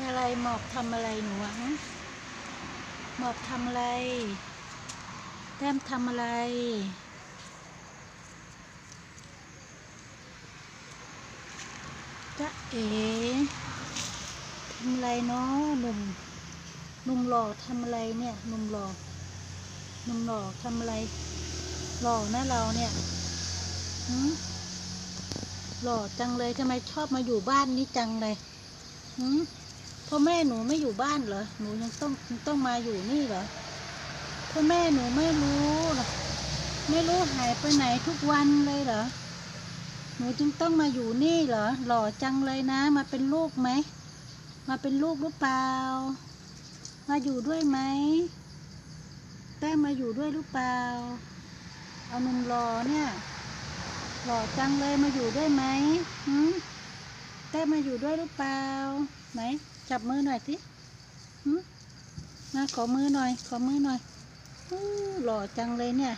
อะไรหมอบทำอะไรหนูฮะหมอบทำอะไร แต้มทำอะไร จ๊ะเอ๋ทำอะไรเนาะหนุ่มหนุ่มหล่อทำอะไรเนี่ยหนุ่มหล่อหนุ่มหล่อทำอะไร หล่อนะเราเนี่ยหืมหล่อจังเลยทำไมชอบมาอยู่บ้านนี้จังเลย หืม พ่อแม่หนูไม่อยู่บ้านเหรอ หนูยังต้องต้องมาอยู่นี่เหรอ พ่อแม่หนูไม่รู้เหรอ ไม่รู้หายไปไหนทุกวันเลยเหรอ หนูจึงต้องมาอยู่นี่เหรอ หล่อจังเลยนะ มาเป็นลูกไหม มาเป็นลูกหรือเปล่า มาอยู่ด้วยไหม แต้มาอยู่ด้วยหรือเปล่า เอานุ่มหล่อเนี่ย หล่อจังเลยมาอยู่ด้วยไหมหืม แต้มาอยู่ด้วยหรือเปล่า ไหน จับมือหน่อยสิมาขอมือหน่อย ขอมือหน่อยหล่อจังเลยเนี่ย